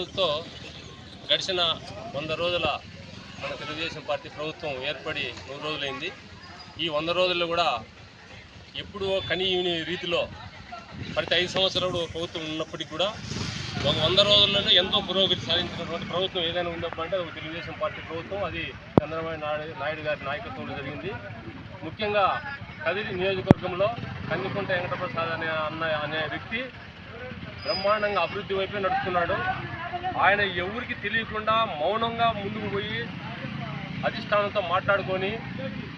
రోజుతో గడిచిన వంద రోజుల మన తెలుగుదేశం పార్టీ ప్రభుత్వం ఏర్పడి నూరు రోజులైంది. ఈ వంద రోజుల్లో కూడా ఎప్పుడూ కనీయుని రీతిలో ప్రతి ఐదు సంవత్సరాలు ప్రభుత్వం ఉన్నప్పటికీ కూడా ఒక వంద రోజుల్లోనే ఎంతో పురోగతి సాధించినటువంటి ప్రభుత్వం ఏదైనా ఉందంటే ఒక తెలుగుదేశం పార్టీ ప్రభుత్వం అది చంద్రబాబు నాయుడు నాయుడు గారి నాయకత్వంలో జరిగింది. ముఖ్యంగా కదిరి నియోజకవర్గంలో కందికుంట వెంకటప్రసాద్ అనే అన్న అనే వ్యక్తి బ్రహ్మాండంగా అభివృద్ధి వైపే నడుస్తున్నాడు. ఆయన ఎవరికి తెలియకుండా మౌనంగా ముందుకు పోయి అధిష్టానంతో మాట్లాడుకొని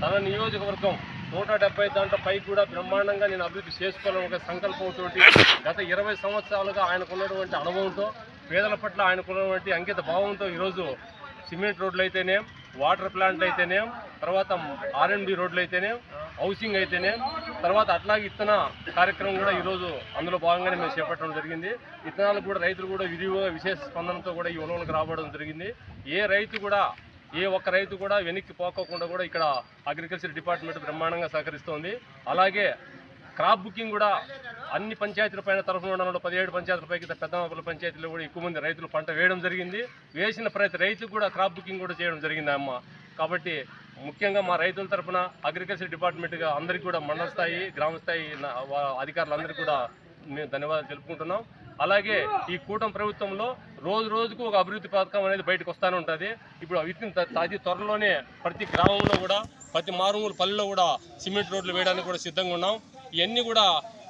తన నియోజకవర్గం నూట డెబ్బై దాంట్లో పైకి కూడా బ్రహ్మాండంగా నేను అభివృద్ధి చేసుకోవాలని ఒక సంకల్పంతో గత ఇరవై సంవత్సరాలుగా ఆయనకున్నటువంటి అనుభవంతో పేదల పట్ల ఆయనకున్నటువంటి అంకిత భావంతో ఈరోజు సిమెంట్ రోడ్లు అయితేనే వాటర్ ప్లాంట్లు అయితేనే తర్వాత ఆర్ఎండ్బి రోడ్లు అయితేనే హౌసింగ్ అయితేనే తర్వాత అట్లాగే ఇత్తన కార్యక్రమం కూడా ఈరోజు అందులో భాగంగానే మేము చేపట్టడం జరిగింది. విత్తనాలు కూడా రైతులు కూడా విరివిగా విశేష స్పందనతో కూడా ఈ ఉలవలకు రావడం జరిగింది. ఏ రైతు కూడా ఏ ఒక్క రైతు కూడా వెనక్కి పోకోకుండా కూడా ఇక్కడ అగ్రికల్చర్ డిపార్ట్మెంట్ బ్రహ్మాండంగా సహకరిస్తోంది. అలాగే క్రాప్ బుకింగ్ కూడా అన్ని పంచాయతీల పైన తరఫున ఉండడంలో పదిహేడు పంచాయతీల పైకి పెద్దమాపల పంచాయతీలో కూడా ఎక్కువ మంది రైతులు పంట వేయడం జరిగింది. వేసిన ప్రతి రైతుకు కూడా క్రాప్ బుకింగ్ కూడా చేయడం జరిగింది అమ్మ. కాబట్టి ముఖ్యంగా మా రైతుల తరఫున అగ్రికల్చర్ డిపార్ట్మెంట్గా అందరికీ కూడా మండల స్థాయి గ్రామ స్థాయి నా- అధికారులందరికీ కూడా మేము ధన్యవాదాలు తెలుపుకుంటున్నాం. అలాగే ఈ కూటమి ప్రభుత్వంలో రోజు రోజుకు ఒక అభివృద్ధి పథకం అనేది బయటకు వస్తూనే ఉంటుంది. ఇప్పుడు విత్తిన అతి త్వరలోనే ప్రతి గ్రామంలో కూడా ప్రతి మారుమూల పల్లెలో కూడా సిమెంట్ రోడ్లు వేయడానికి కూడా సిద్ధంగా ఉన్నాం. ఇవన్నీ కూడా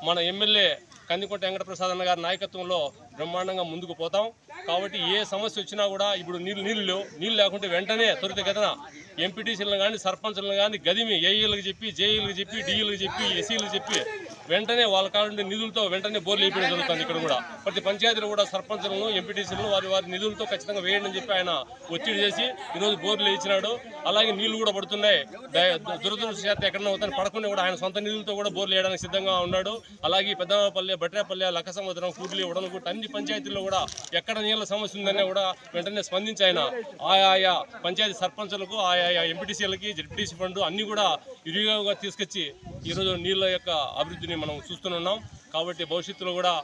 మన ఎమ్మెల్యే కందికొంట వెంకటప్రసాద్ అన్న గారి నాయకత్వంలో బ్రహ్మాండంగా ముందుకు పోతాం. కాబట్టి ఏ సమస్య వచ్చినా కూడా ఇప్పుడు నీళ్ళు నీళ్ళు లేవు. నీళ్ళు లేకుంటే వెంటనే త్వరితగతన ఎంపీటీసీలను కానీ సర్పంచ్లను కానీ గదిమి ఏఈలకు చెప్పి జేఈలకు చెప్పి డిఈలకు చెప్పి ఎస్సీలకు చెప్పి వెంటనే వాళ్ళ కాలండి నిధులతో వెంటనే బోర్లు వేయడం జరుగుతుంది ఇక్కడ కూడా. ప్రతి పంచాయతీలు కూడా సర్పంచులను ఎంపీటీసీలను వారి వారి నిధులతో ఖచ్చితంగా వేయండి అని చెప్పి ఆయన ఒత్తిడి చేసి ఈరోజు బోర్లు వేయించినాడు. అలాగే నీళ్ళు కూడా పడుతున్నాయి. దయ- దురదృష్టశాతం ఎక్కడన్నా అవుతాయి పడకుండా కూడా ఆయన సొంత నిధులతో కూడా బోర్లు వేయడానికి సిద్ధంగా ఉన్నాడు. అలాగే పెద్దపల్లి బట్రేపల్లె లక్క సముద్రం కూర్లి ఉడనగుట్ట అన్ని పంచాయతీల్లో కూడా ఎక్కడ నీళ్ళ సమస్య ఉందనే కూడా వెంటనే స్పందించి ఆయన ఆయా పంచాయతీ సర్పంచులకు ఆయా ఎంపీటీసీలకి జెడ్పీటీసీ ఫండ్ అన్నీ కూడా విరివిగా తీసుకొచ్చి ఈరోజు నీళ్ళ యొక్క అభివృద్ధిని మనం చూస్తున్నాం కాబట్టి భవిష్యత్తులో కూడా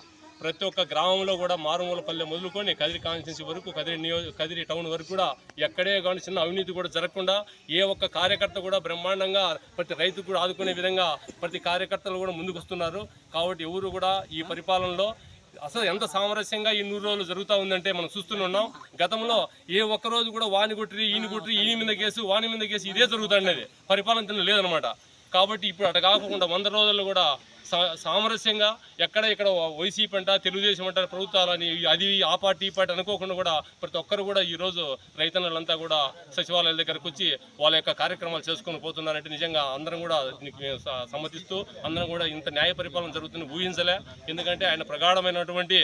ప్రతి ఒక్క గ్రామంలో కూడా మారుమూల పల్లె మొదలుకొని కదిరి కాన్స్టిట్యున్సీ వరకు కదిరి నియోజక కదిరి టౌన్ వరకు కూడా ఎక్కడే కానీ చిన్న అవినీతి కూడా జరగకుండా ఏ ఒక్క కార్యకర్త కూడా బ్రహ్మాండంగా ప్రతి రైతు కూడా ఆదుకునే విధంగా ప్రతి కార్యకర్తలు కూడా ముందుకు వస్తున్నారు కాబట్టి ఎవరు కూడా ఈ పరిపాలనలో అసలు ఎంత సామరస్యంగా ఈ నూరు రోజులు జరుగుతూ ఉందంటే మనం చూస్తూనే ఉన్నాం. గతంలో ఏ ఒక్క రోజు కూడా వాని కొట్టి ఈయన కొట్టి ఈయన మీద కేసు వాని మీద కేసు ఇదే జరుగుతుండేది పరిపాలన లేదనమాట కాబట్టి ఇప్పుడు అటు కాకుండా వంద రోజుల్లో కూడా సామరస్యంగా ఎక్కడ ఇక్కడ వైసీపీ అంట తెలుగుదేశం అంట ప్రభుత్వాలని అది ఆ పార్టీ ఈ పార్టీ అనుకోకుండా కూడా ప్రతి ఒక్కరు కూడా ఈరోజు రైతన్నలంతా కూడా సచివాలయాల దగ్గరకు వచ్చి వాళ్ళ యొక్క కార్యక్రమాలు చేసుకొని పోతున్నారంటే నిజంగా అందరం కూడా సమ్మతిస్తూ అందరం కూడా ఇంత న్యాయ పరిపాలన జరుగుతుంది ఊహించలే. ఎందుకంటే ఆయన ప్రగాఢమైనటువంటి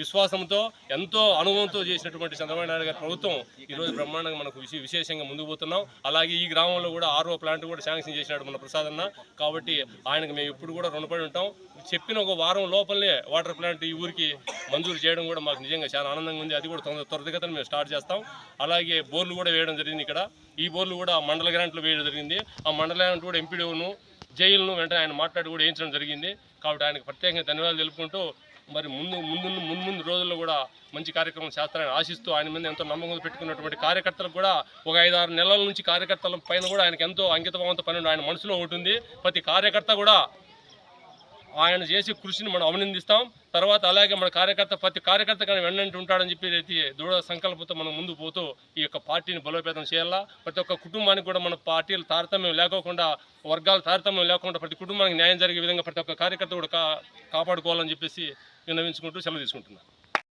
విశ్వాసంతో ఎంతో అనుభవంతో చేసినటువంటి చంద్రబాబు నాయుడు గారి ప్రభుత్వం ఈరోజు బ్రహ్మాండంగా మనకు విశేషంగా ముందుకు పోతున్నాం. అలాగే ఈ గ్రామంలో కూడా ఆర్ఓ ప్లాంట్ కూడా శాంక్షన్ చేసినాడు మన ప్రసాద్ అన్న. కాబట్టి ఆయనకు మేము ఎప్పుడు కూడా రుణపడి ఉంటాం. చెప్పిన ఒక వారం లోపలనే వాటర్ ప్లాంట్ ఈ ఊరికి మంజూరు చేయడం కూడా మాకు నిజంగా చాలా ఆనందంగా ఉంది. అది కూడా తొందర త్వరితగతిన మేము స్టార్ట్ చేస్తాం. అలాగే బోర్లు కూడా వేయడం జరిగింది ఇక్కడ. ఈ బోర్లు కూడా మండల గ్రాంట్లు వేయడం జరిగింది. ఆ మండల గ్రాంట్ కూడా ఎంపీడీఓను జైలును వెంటనే ఆయన మాట్లాడి కూడా వేయించడం జరిగింది. కాబట్టి ఆయనకు ప్రత్యేకంగా ధన్యవాదాలు తెలుపుకుంటూ మరి ముందు ముందు ముందు ముందు రోజుల్లో కూడా మంచి కార్యక్రమం చేస్తారని ఆశిస్తూ ఆయన మీద ఎంతో నమ్మకం పెట్టుకున్నటువంటి కార్యకర్తలకు కూడా ఒక ఐదు ఆరు నెలల నుంచి కార్యకర్తల పైన కూడా ఆయనకు ఎంతో అంకితభావంతో పని ఆయన మనసులో ఉంటుంది ప్రతి కార్యకర్త కూడా ఆయన చేసే కృషిని మనం అభినందిస్తాం. తర్వాత అలాగే మన కార్యకర్త ప్రతి కార్యకర్త కానీ వెన్నంటి ఉంటాడని చెప్పి అయితే దృఢ సంకల్పంతో మనం ముందు పోతూ ఈ యొక్క పార్టీని బలోపేతం చేయాలా? ప్రతి ఒక్క కుటుంబానికి కూడా మన పార్టీలు తారతమ్యం లేకోకుండా వర్గాలు తారతమ్యం లేకుండా ప్రతి కుటుంబానికి న్యాయం జరిగే విధంగా ప్రతి ఒక్క కార్యకర్త కూడా కా కాపాడుకోవాలని చెప్పేసి విన్నవించుకుంటూ సెలవు తీసుకుంటున్నాను.